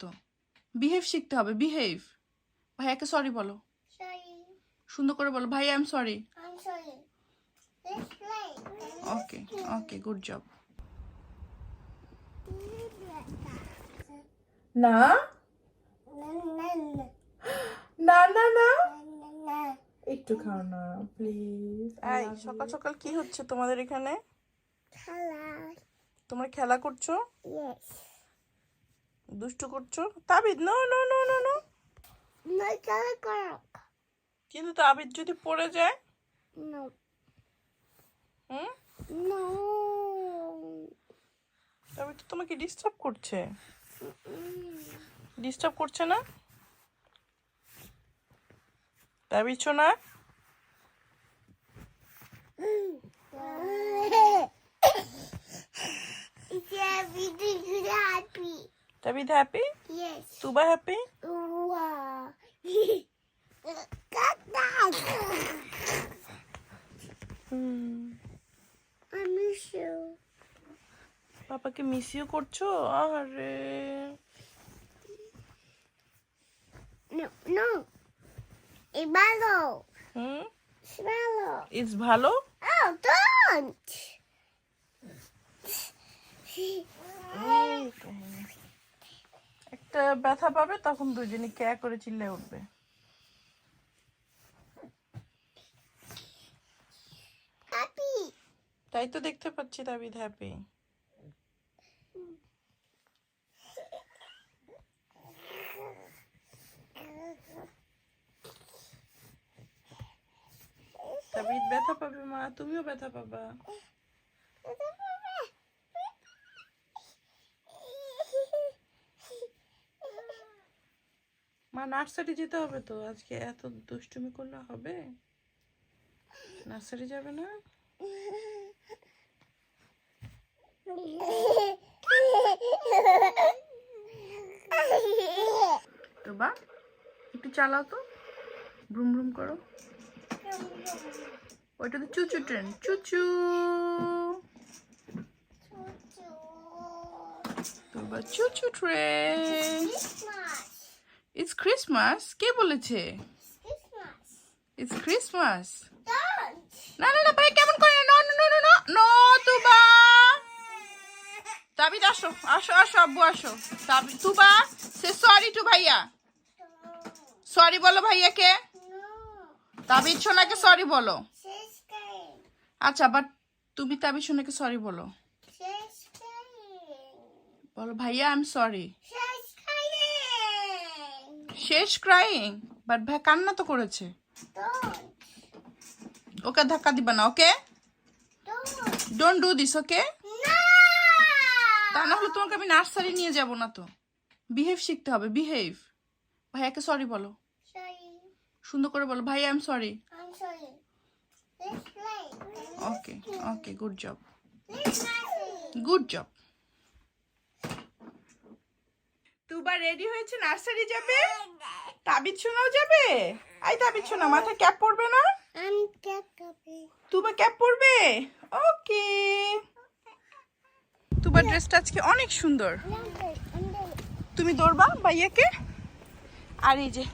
তো। বিহেভ শিখতে হবে বিহেভ ভাইয়াকে সরি বলো। Sorry. সুন্দর করে বলো। ভাই I am sorry. Okay okay good job না? না না না। একটু খাও না প্লিজ এই সকাল সকাল কি হচ্ছে তোমাদের এখানে? Hello. তোমরা খেলা করছ? Yes. দুষ্টু করছ? Tabid no no no no no. কিন্তু তাবিদ যদি পড়ে যায়. তাবিদ তো তোমাকে ডিস্টার্ব করছে। ডিস্টার্ব করছে না? তাবিদ শোনা? Tabitha happy? Yes. Tuba happy? Wow. I miss you. Papa, পাপাকে মিসিও করছ আরে নো It's ভালো It's ভালো ইজ ভালো ও ডোন্ট একটা ব্যথা পাবে তখন দুজনে ক্যা করে চিল্লে উঠবে। তাই তো দেখতে পাচ্ছি তাবিদ হ্যাপি। তাবিদ ব্যথা পাবে মা তুমিও ব্যথা পাবা? মা নার্সারি যেতে হবে তো? আজকে এত দুষ্টুমি করলে হবে? নার্সারি যাবে না? তো বা একটু চালাও তো। ভ্রুম ভ্রুম করো। ওইটা তো চুচু ট্রেন। চুচু। চুচু। ট্রেন. ইটস ক্রিসমাস কে বলেছে Christmas. It's Christmas. না না না ভাই কেমন করে no no no no no Tuba Tabid আসো আসো আসো আব্বু আসো তাবিদ তুবা সে সরি টু ভাইয়া সরি বলো ভাইয়াকে. তাবিদ সোনাকে সরি বলো. আচ্ছা বাট তুমি তাবিদ সোনাকে সরি বলো. বলো ভাইয়া আই এম সরি. শেষ ক্রাইং বাট ভাই কান্না তো করেছে ওকে ধাক্কা দিবা না, okay. Don't do this okay. তা না হলে তোমাকে আমি নার্সারি নিয়ে যাব না তো বিহেভ শিখতে হবে বিহেভ ভাইয়াকে সরি বলো সুন্দর করে বলো, ভাই I am sorry. Okay okay good job good job Tuba ready হয়েছে নার্সারি যাবে? তাবিদ শোনাও যাবে? আই তাবিদ শোনা মাথায় ক্যাপ পরবে না. তুবা ক্যাপ পরবে? ওকে তুবা ড্রেসটা আজকে অনেক সুন্দর। তুমি দৌড়বা ভাইয়াকে? আর এই যে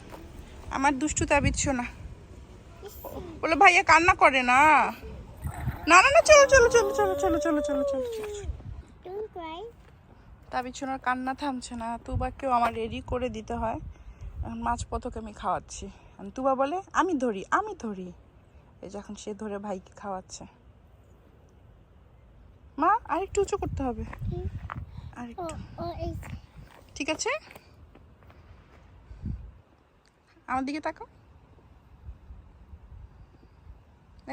আমার দুষ্টু তাবিদ শোনা বলো ভাইয়া কান্না করে না। না না না চলো চলো চলো চলো চলো চলো চলো চলো চলো. তাবিদ শোনার কান্না থামছে না। তুবাকেও আমার রেডি করে দিতে হয়। মাছ পথকে আমি খাওয়াচ্ছি। তুবা বলে, আমি ধরি আমি ধরি। এই যখন সে ধরে ভাইকে খাওয়াচ্ছে। মা, আরেকটু উঁচু করতে হবে। আরেকটু। ঠিক আছে? আমার দিকে তাকাও।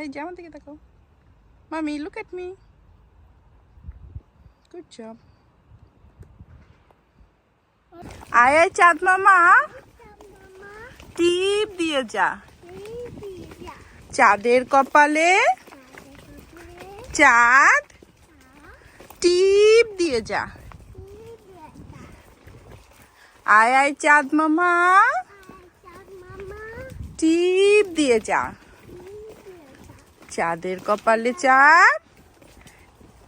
এই যে আমার দিকে তাকাও। মামি look at me good job আয় আয় চাঁদ মামা। টিপ দিয়ে যা। চাঁদের কপালে। চাঁদ। টিপ দিয়ে যা। আয় আয় চাঁদ মামা। টিপ দিয়ে যা। চাঁদের কপালে চাঁদ।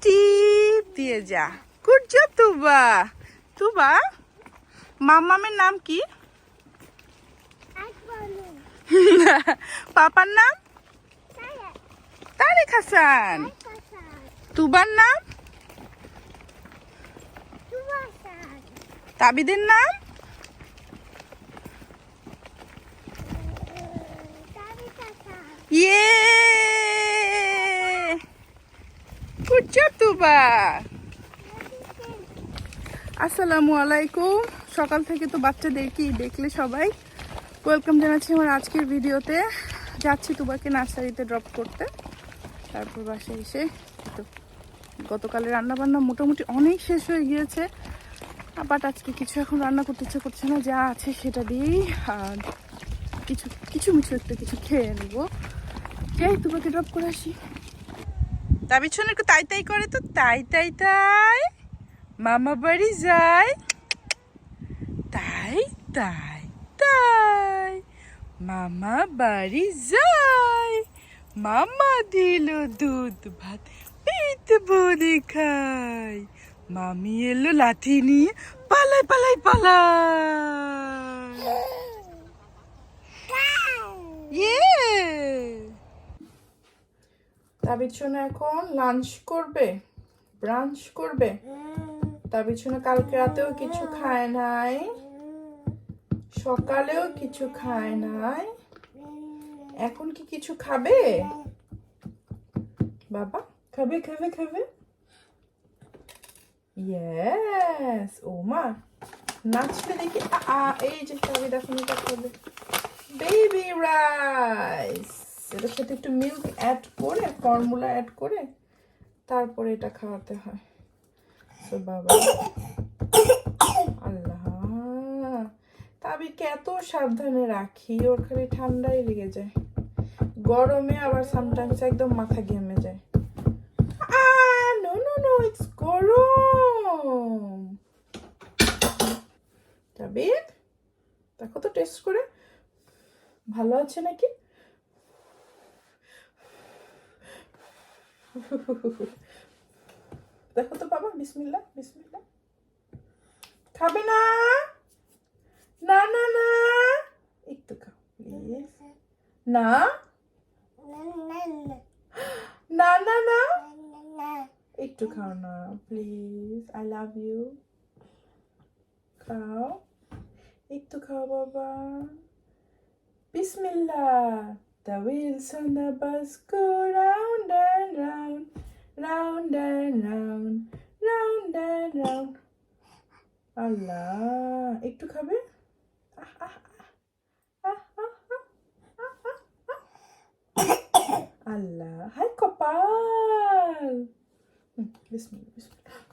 টিপ দিয়ে যা। গুড তুবা। তুবা। মাম্মামের নাম কি I follow. পাপার নাম Saya. Tarique Hasan I pasal. তুবার নাম Tu pasal. তাবিদের নাম Tapi pasal. ইয়ে গুড জব তুবা আসসালামু আলাইকুম সকাল থেকে তো বাচ্চাদেরকেই দেখলে সবাই। ওয়েলকাম জানাচ্ছি আমার আজকের ভিডিওতে। যাচ্ছি তুবাকে নার্সারিতে ড্রপ করতে। তারপর বাসায় এসে তো গতকালের রান্না বান্না মোটামুটি অনেক শেষ হয়ে গিয়েছে। বাট আজকে কিছু এখন রান্না করতে ইচ্ছে করছে না, যা আছে সেটা দিয়েই কিছু কিছু মিছু একটা কিছু খেয়ে নেব। যাই তোমাকে ড্রপ করে আসি। তা পিছনে একটু তাই তাই করে তো, তাই তাই তাই মামা বাড়ি যায়। তাই তাই। মামা বাড়ি যায়। মামা দিল দুধ ভাত পেট ভরে খাই মামি এলো লাঠি নিয়ে, পালাই পালাই পালাই। ইয়ে। তাবির সোনা এখন লাঞ্চ করবে ব্রাঞ্চ করবে। তাবির সোনা কালকে রাতেও কিছু খায় নাই। সকালেও কিছু খায় নাই। এখন কি কিছু খাবে? বাবা খাবে খাবে খাবে। ইয়েস ও মা নাচলে দেখি। আ, এই যে তাবিদ এখন এটা খাবে বেবি রাইস এটার সাথে একটু মিল্ক অ্যাড করে ফর্মুলা অ্যাড করে তারপরে এটা খাওয়াতে হয়। সো বাবা আল্লাহ তাবিকে এত সাবধানে রাখি, ওর খালি ঠান্ডাই লেগে যায়। গরমে আবার সামটাইমস একদম মাথা ঘেমে যায়। নো নো গরম। তাবিদ দেখো তো টেস্ট করে। ভালো আছে নাকি? দেখো তো বাবা বিসমিল্লা বিসমিল্লা খাবে না? না না না একটু খাও প্লিজ না না না না একটু খাও না প্লিজ আই লাভ ইউ খাও একটু খাও বাবা Bismillah. The wheels on the bus go round and round, round and round, round and round. আল্লাহ একটু খাবে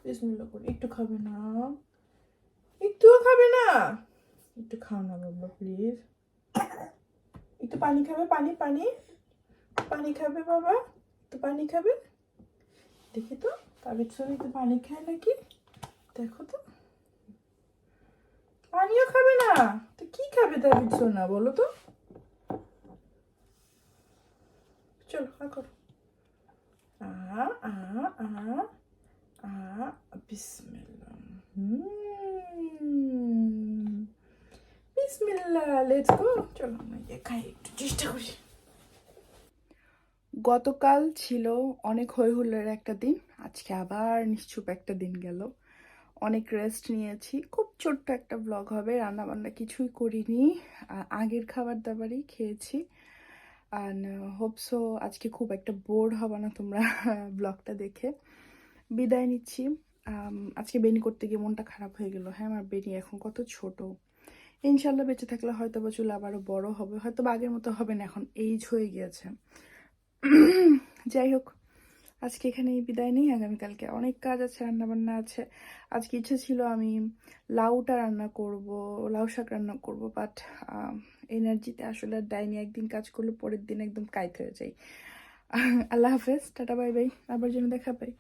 বিসমিল্লাহ করে একটু খাবে না একটুও খাবে না একটু খাও না বাবা প্লিজ একটু পানি খাবে পানি পানি পানি খাবে বাবা একটু পানি খাবে দেখি তো তাবির সঙ্গে একটু পানি খায় নাকি দেখো তো পানিও খাবে না তো কি খাবে তাবির সোনা বলো তো চলো হা করো আ আ আ হুম বিসমিল্লাহ লেটস গো চলো আমরা খাই, একটু চেষ্টা করি। গতকাল ছিল অনেক হই হুল্লোড়ের একটা দিন, আজকে আবার নিশ্চুপ একটা দিন গেল। অনেক রেস্ট নিয়েছি, খুব ছোট্ট একটা ব্লগ হবে রান্না বান্না কিছুই করিনি আগের খাবার দাবারই খেয়েছি আর হোপসো আজকে খুব একটা বোর হবে না তোমরা ব্লগটা দেখে। বিদায় নিচ্ছি। আজকে বেনি করতে গিয়ে মনটা খারাপ হয়ে গেল। হ্যাঁ আমার বেনি এখন কত ছোট। ইনশাল্লাহ বেঁচে থাকলে হয়তো বা চুল আবারও বড় হবে হয়তো বা আগের মতো হবে না, এখন এইজ হয়ে গিয়েছে। যাই হোক, আজকে এখানেই বিদায় নেই। আগামীকালকে অনেক কাজ আছে রান্না বান্না আছে। আজকে ইচ্ছে ছিল আমি লাউটা রান্না করব, লাউ শাক রান্না করব বাট এনার্জিতে আসলে ডাইনি একদিন কাজ করলে পরের দিন একদম কাইত হয়ে যাই। আল্লাহ হাফেজ, টাটা, বাই বাই। আবার যেন দেখা পাই।